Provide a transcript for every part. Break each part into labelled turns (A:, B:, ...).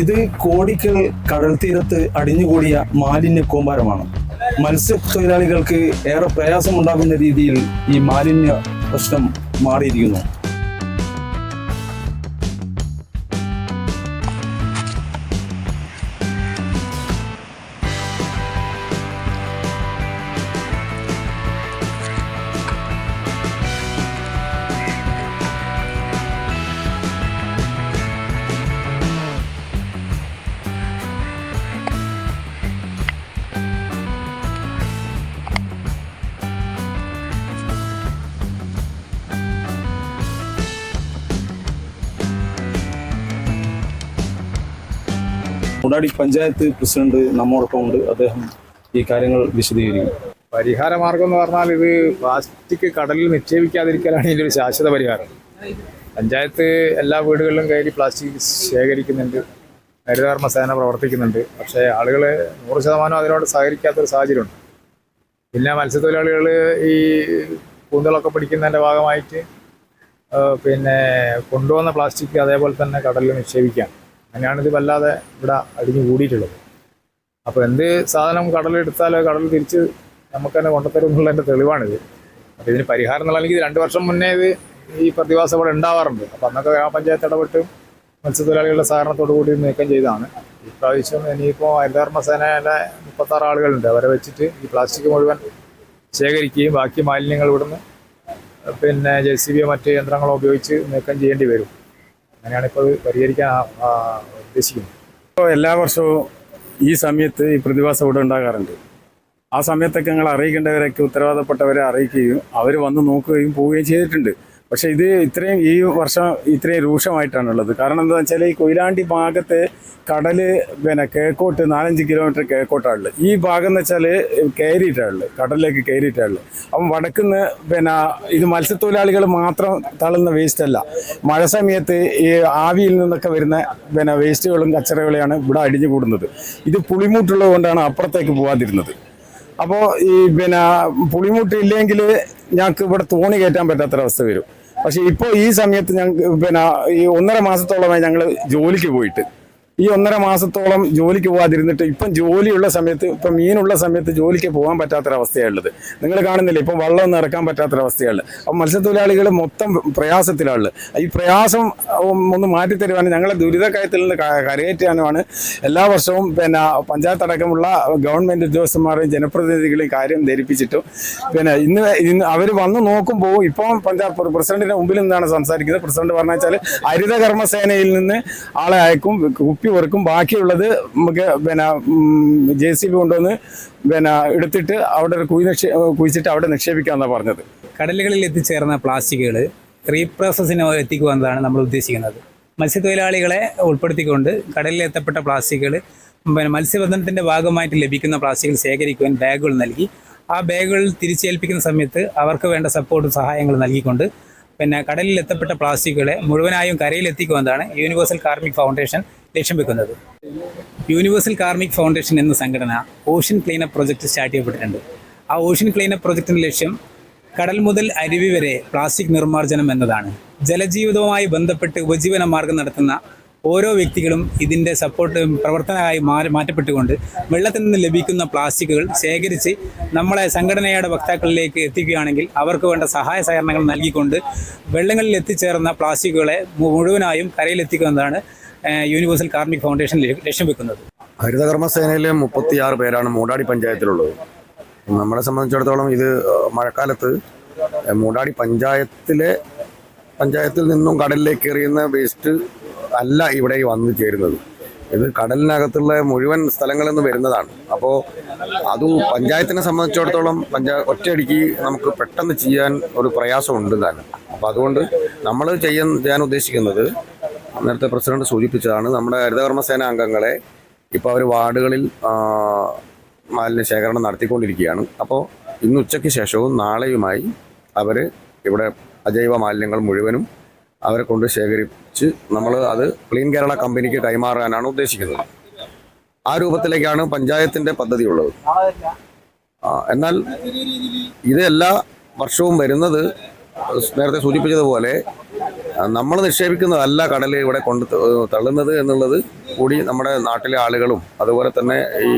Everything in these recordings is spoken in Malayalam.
A: ഇത് കോടിക്കൽ കടൽ തീരത്ത് അടിഞ്ഞുകൂടിയ മാലിന്യ കൂമ്പാരമാണ്. മത്സ്യത്തൊഴിലാളികൾക്ക് ഏറെ പ്രയാസമുണ്ടാകുന്ന രീതിയിൽ ഈ മാലിന്യ പ്രശ്നം മാറിയിരിക്കുന്നു. മുടാടി പഞ്ചായത്ത് പ്രസിഡന്റ് നമ്മോടൊപ്പം ഉണ്ട്. അദ്ദേഹം ഈ കാര്യങ്ങൾ വിശദീകരിക്കും.
B: പരിഹാര മാർഗം എന്ന് പറഞ്ഞാൽ ഇത് പ്ലാസ്റ്റിക് കടലിൽ നിക്ഷേപിക്കാതിരിക്കലാണ് ഇതിന്റെ ഒരു ശാശ്വത പരിഹാരം. പഞ്ചായത്ത് എല്ലാ വീടുകളിലും കയറി പ്ലാസ്റ്റിക് ശേഖരിക്കുന്നുണ്ട്. ഹരിതകർമ്മ സേന പ്രവർത്തിക്കുന്നുണ്ട്. പക്ഷേ ആളുകൾ നൂറ് ശതമാനം അതിനോട് സഹകരിക്കാത്തൊരു സാഹചര്യമുണ്ട്. പിന്നെ മത്സ്യത്തൊഴിലാളികൾ ഈ കൂന്തളൊക്കെ പിടിക്കുന്നതിന്റെ ഭാഗമായിട്ട് പിന്നെ കൊണ്ടുവന്ന പ്ലാസ്റ്റിക് അതേപോലെ തന്നെ കടലിൽ നിക്ഷേപിക്കാം അങ്ങനെയാണ് ഇത് വല്ലാതെ ഇവിടെ അടിഞ്ഞു കൂടിയിട്ടുള്ളത്. അപ്പോൾ എന്ത് സാധനം കടലെടുത്താലോ കടൽ തിരിച്ച് നമുക്ക് തന്നെ കൊണ്ടുത്തരും എന്നുള്ളതിന്റെ തെളിവാണിത്. അപ്പോൾ ഇതിന് പരിഹാരം എന്നുള്ളതെങ്കിൽ രണ്ട് വർഷം മുന്നേ ഇത് ഈ പ്രതിഭാസം ഇവിടെ ഉണ്ടാവാറുണ്ട്. അപ്പോൾ അന്നൊക്കെ ഗ്രാമപഞ്ചായത്ത് ഇടപെട്ട് മത്സ്യത്തൊഴിലാളികളുടെ സഹകരണത്തോടു കൂടി നീക്കം ചെയ്തതാണ്. ഇപ്രാവശ്യം ഇനിയിപ്പോൾ ഹരിതകർമ്മ സേനയിലെ മുപ്പത്താറ് ആളുകളുണ്ട്. അവരെ വെച്ചിട്ട് ഈ പ്ലാസ്റ്റിക് മുഴുവൻ ശേഖരിക്കുകയും ബാക്കി മാലിന്യങ്ങൾ ഇവിടുന്ന് പിന്നെ ജെ സി ബിയോ മറ്റ് യന്ത്രങ്ങളോ ഉപയോഗിച്ച് നീക്കം ചെയ്യേണ്ടി വരും. അങ്ങനെയാണ് ഇപ്പോൾ പരിഹരിക്കാൻ ഉദ്ദേശിക്കുന്നത്.
C: ഇപ്പോൾ എല്ലാ വർഷവും ഈ സമയത്ത് ഈ പ്രതിഭാസം ഇവിടെ ഉണ്ടാകാറുണ്ട്. ആ സമയത്തൊക്കെ ഞങ്ങൾ അറിയിക്കേണ്ടവരൊക്കെ ഉത്തരവാദപ്പെട്ടവരെ അറിയിക്കുകയും അവർ വന്ന് നോക്കുകയും പോവുകയും ചെയ്തിട്ടുണ്ട്. പക്ഷേ ഇത് ഇത്രയും ഈ വർഷം ഇത്രയും രൂക്ഷമായിട്ടാണുള്ളത്. കാരണം എന്താ വെച്ചാൽ ഈ കൊയിലാണ്ടി ഭാഗത്ത് കടൽ പിന്നെ കിഴക്കോട്ട് നാലഞ്ച് കിലോമീറ്റർ കിഴക്കോട്ടാണുള്ളത്. ഈ ഭാഗം എന്ന് വെച്ചാൽ കയറിയിട്ടാണുള്ളത്. കടലിലേക്ക് കയറിയിട്ടാണുള്ളത്. അപ്പം വടക്കുന്ന പിന്നെ ഇത് മത്സ്യത്തൊഴിലാളികൾ മാത്രം തള്ളുന്ന വേസ്റ്റ് അല്ല. മഴ സമയത്ത് ഈ ആവിയിൽ നിന്നൊക്കെ വരുന്ന പിന്നെ വേസ്റ്റുകളും കച്ചറകളെയാണ് ഇവിടെ അടിഞ്ഞു കൂടുന്നത് ഇത് പുളിമൂട്ടുള്ളത് കൊണ്ടാണ് അപ്പുറത്തേക്ക് പോകാതിരുന്നത് അപ്പോൾ ഈ പിന്നെ പുളിമൂട്ട് ഇല്ലെങ്കിൽ ഞങ്ങൾക്ക് ഇവിടെ തോണി കയറ്റാൻ പറ്റാത്തൊരവസ്ഥ വരും. പക്ഷെ ഇപ്പോൾ ഈ സമയത്ത് ഞങ്ങൾ പിന്നെ ഈ ഒന്നര മാസത്തോളമായി ഞങ്ങൾ ജോലിക്ക് പോയിട്ട്. ഈ ഒന്നര മാസത്തോളം ജോലിക്ക് പോകാതിരുന്നിട്ട് ഇപ്പം ജോലിയുള്ള സമയത്ത് ഇപ്പം മീനുള്ള സമയത്ത് ജോലിക്ക് പോകാൻ പറ്റാത്തൊരവസ്ഥയാണുള്ളത്. നിങ്ങൾ കാണുന്നില്ല ഇപ്പം വള്ളം ഇറക്കാൻ പറ്റാത്തൊരവസ്ഥയാണ് അപ്പം മത്സ്യത്തൊഴിലാളികൾ മൊത്തം പ്രയാസത്തിലാണ് ഈ പ്രയാസം ഒന്ന് മാറ്റിത്തരുവാനും ഞങ്ങളെ ദുരിതക്കയത്തിൽ നിന്ന് കരയേറ്റാനുമാണ് എല്ലാ വർഷവും പിന്നെ പഞ്ചായത്ത് അടക്കമുള്ള ഗവൺമെന്റ് ഉദ്യോഗസ്ഥന്മാരെയും ജനപ്രതിനിധികളെയും കാര്യം ധരിപ്പിച്ചിട്ടും പിന്നെ ഇന്ന് ഇന്ന് അവർ വന്ന് നോക്കുമ്പോൾ ഇപ്പം പഞ്ചായത്ത് പ്രസിഡന്റിന്റെ മുമ്പിൽ നിന്നാണ് സംസാരിക്കുന്നത്. പ്രസിഡന്റ് പറഞ്ഞാൽ ഹരിതകർമ്മസേനയിൽ ഹരിത നിന്ന് ആളെ അയക്കും കുപ്പി വെറുക്കും ബാക്കിയുള്ളത് നമുക്ക് പിന്നെ ജെ സി ബി കൊണ്ടുവന്ന് പിന്നെ എടുത്തിട്ട് അവിടെ ഒരു കുഴി നിക്ഷേ കുഴിച്ചിട്ട് അവിടെ നിക്ഷേപിക്കാമെന്നാണ് പറഞ്ഞത്.
D: കടലുകളിൽ എത്തിച്ചേർന്ന പ്ലാസ്റ്റിക്കുകൾ റീപ്രോസസ്സിന് എത്തിക്കുക എന്നതാണ് നമ്മൾ ഉദ്ദേശിക്കുന്നത്. മത്സ്യത്തൊഴിലാളികളെ ഉൾപ്പെടുത്തിക്കൊണ്ട് കടലിൽ എത്തപ്പെട്ട പ്ലാസ്റ്റിക്കുകൾ പിന്നെ മത്സ്യബന്ധനത്തിന്റെ ഭാഗമായിട്ട് ലഭിക്കുന്ന പ്ലാസ്റ്റിക്കുകൾ ശേഖരിക്കുവാൻ ബാഗുകൾ നൽകി. ആ ബാഗുകൾ തിരിച്ചേൽപ്പിക്കുന്ന സമയത്ത് അവർക്ക് വേണ്ട സപ്പോർട്ടും സഹായങ്ങളും നൽകിക്കൊണ്ട് പിന്നെ കടലിൽ എത്തപ്പെട്ട പ്ലാസ്റ്റിക്കുകളെ മുഴുവനായും കരയിൽ എത്തിക്കുക യൂണിവേഴ്സൽ കാർമിക് ഫൗണ്ടേഷൻ ലക്ഷ്യം വെക്കുന്നത്. യൂണിവേഴ്സൽ കാർമിക് ഫൗണ്ടേഷൻ എന്ന സംഘടന ഓഷ്യൻ ക്ലീനപ്പ് പ്രോജക്റ്റ് സ്റ്റാർട്ട് ചെയ്യപ്പെട്ടിട്ടുണ്ട്. ആ ഓഷ്യൻ ക്ലീനപ്പ് പ്രൊജക്ടിന്റെ ലക്ഷ്യം കടൽ മുതൽ അരുവി വരെ പ്ലാസ്റ്റിക് നിർമ്മാർജനം എന്നതാണ്. ജലജീവിതവുമായി ബന്ധപ്പെട്ട് ഉപജീവന മാർഗം നടത്തുന്ന ഓരോ വ്യക്തികളും ഇതിന്റെ സപ്പോർട്ട് പ്രവർത്തനമായി മാറി മാറ്റപ്പെട്ടുകൊണ്ട് വെള്ളത്തിൽ നിന്ന് ലഭിക്കുന്ന പ്ലാസ്റ്റിക്കുകൾ ശേഖരിച്ച് നമ്മളെ സംഘടനയുടെ വക്താക്കളിലേക്ക് എത്തിക്കുകയാണെങ്കിൽ അവർക്ക് വേണ്ട സഹായ സഹകരണങ്ങൾ നൽകിക്കൊണ്ട് വെള്ളങ്ങളിൽ എത്തിച്ചേർന്ന പ്ലാസ്റ്റിക്കുകളെ മുഴുവനായും കരയിലെത്തിക്കുന്നതാണ് യൂണിവേഴ്സൽ കാർമിക് ഫൗണ്ടേഷൻ ലക്ഷ്യം വെക്കുന്നത്.
E: ഹരിതകർമ്മ സേനയിലെ മുപ്പത്തിയാറ് പേരാണ് മൂടാടി പഞ്ചായത്തിലുള്ളത്. നമ്മളെ സംബന്ധിച്ചിടത്തോളം ഇത് മഴക്കാലത്ത് മൂടാടി പഞ്ചായത്തിലെ പഞ്ചായത്തിൽ നിന്നും കടലിലേക്ക് എറിയുന്ന വേസ്റ്റ് അല്ല ഇവിടെ വന്നു ചേരുന്നത്. ഇത് കടലിനകത്തുള്ള മുഴുവൻ സ്ഥലങ്ങളിൽ നിന്ന് വരുന്നതാണ്. അപ്പോൾ അത് പഞ്ചായത്തിനെ സംബന്ധിച്ചിടത്തോളം പഞ്ചായ ഒറ്റയടിക്ക് നമുക്ക് പെട്ടെന്ന് ചെയ്യാൻ ഒരു പ്രയാസമുണ്ട് തന്നെ അപ്പോൾ അതുകൊണ്ട് നമ്മൾ ചെയ്യാൻ ഞാൻ ഉദ്ദേശിക്കുന്നത് നേരത്തെ പ്രസിഡന്റ് സൂചിപ്പിച്ചതാണ് നമ്മുടെ ഹരിതകർമ്മസേന അംഗങ്ങളെ ഇപ്പോൾ അവർ വാർഡുകളിൽ മാലിന്യ ശേഖരണം നടത്തിക്കൊണ്ടിരിക്കുകയാണ്. അപ്പോൾ ഇന്ന് ഉച്ചയ്ക്ക് ശേഷവും നാളെയുമായി അവർ ഇവിടെ അജൈവ മാലിന്യങ്ങൾ മുഴുവനും അവരെ കൊണ്ട് ശേഖരിച്ച് നമ്മൾ അത് ക്ലീൻ കേരള കമ്പനിക്ക് കൈമാറാനാണ് ഉദ്ദേശിക്കുന്നത്. ആ രൂപത്തിലേക്കാണ് പഞ്ചായത്തിന്റെ പദ്ധതി ഉള്ളത് എന്നാൽ ഇത് എല്ലാ വർഷവും വരുന്നത് നേരത്തെ സൂചിപ്പിച്ചതുപോലെ നമ്മൾ നിക്ഷേപിക്കുന്നതല്ല കടൽ ഇവിടെ കൊണ്ട് തള്ളുന്നത് എന്നുള്ളത് കൂടി നമ്മുടെ നാട്ടിലെ ആളുകളും അതുപോലെ തന്നെ ഈ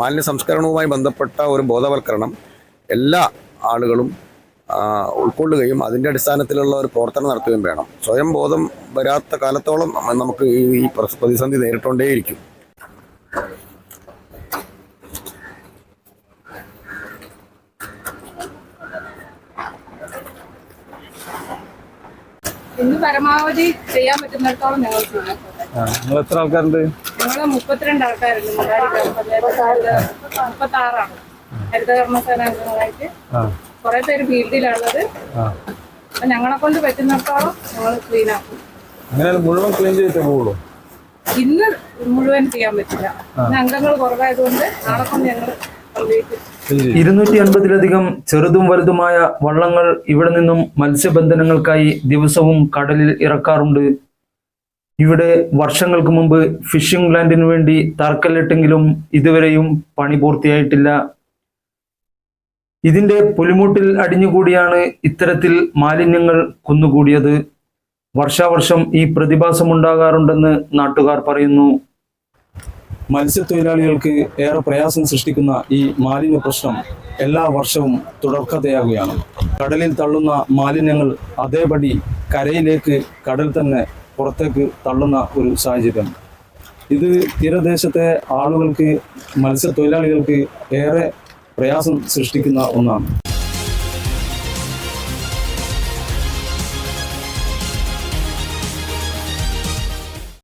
E: മാലിന്യ സംസ്കരണവുമായി ബന്ധപ്പെട്ട ഒരു ബോധവൽക്കരണം എല്ലാ ആളുകളും ഉൾക്കൊള്ളുകയും അതിന്റെ അടിസ്ഥാനത്തിലുള്ള ഒരു പ്രവർത്തനം നടത്തുകയും വേണം. സ്വയം ബോധം വരാത്ത കാലത്തോളം നമുക്ക് ഈ പ്രതിസന്ധി നേരിട്ടുകൊണ്ടേയിരിക്കും.
F: ഇന്ന് പരമാവധി ചെയ്യാൻ പറ്റുന്നിടത്തോളം ഞങ്ങൾ
C: നിങ്ങൾ എത്ര ആൾക്കാരുണ്ട്?
F: ഞങ്ങൾ മുപ്പത്തിരണ്ട് ആൾക്കാരുണ്ട്. മുപ്പത്തി ആറാണ് ഹരിതകർമ്മസേന അംഗങ്ങളായിട്ട്. കുറെ പേര് ഫീൽഡിലുള്ളത് അപ്പൊ ഞങ്ങളെ കൊണ്ട് പറ്റുന്നിടത്തോളം ഞങ്ങൾ ക്ലീൻ ആക്കും.
C: അങ്ങനെ മുഴുവൻ ക്ലീൻ ചെയ്തിട്ടേ പോകുള്ളൂ
F: ഇന്ന് മുഴുവൻ ചെയ്യാൻ പറ്റില്ല. ഇന്ന് അംഗങ്ങൾ കുറവായതുകൊണ്ട് നാളെ കൊണ്ട് ഞങ്ങൾ കംപ്ലീറ്റ്
G: ഇരുന്നൂറ്റി അൻപതിലധികം ചെറുതും വലുതുമായ വള്ളങ്ങൾ ഇവിടെ നിന്നും മത്സ്യബന്ധനങ്ങൾക്കായി ദിവസവും കടലിൽ ഇറക്കാറുണ്ട്. ഇവിടെ വർഷങ്ങൾക്ക് മുമ്പ് ഫിഷിംഗ് ലാൻഡിനു വേണ്ടി തറക്കല്ലിട്ടെങ്കിലും ഇതുവരെയും പണി പൂർത്തിയായിട്ടില്ല. ഇതിന്റെ പുലിമുട്ടിൽ അടിഞ്ഞുകൂടിയാണ് ഇത്തരത്തിൽ മാലിന്യങ്ങൾ കുന്നുകൂടിയത്. വർഷാവർഷം ഈ പ്രതിഭാസമുണ്ടാകാറുണ്ടെന്ന് നാട്ടുകാർ പറയുന്നു.
A: മത്സ്യത്തൊഴിലാളികൾക്ക് ഏറെ പ്രയാസം സൃഷ്ടിക്കുന്ന ഈ മാലിന്യ പ്രശ്നം എല്ലാ വർഷവും തുടർക്കഥയാകുകയാണ്. കടലിൽ തള്ളുന്ന മാലിന്യങ്ങൾ അതേപടി കരയിലേക്ക് കടൽ തന്നെ പുറത്തേക്ക് തള്ളുന്ന ഒരു സാഹചര്യം. ഇത് തീരദേശത്തെ ആളുകൾക്ക് മത്സ്യത്തൊഴിലാളികൾക്ക് ഏറെ പ്രയാസം സൃഷ്ടിക്കുന്ന ഒന്നാണ്.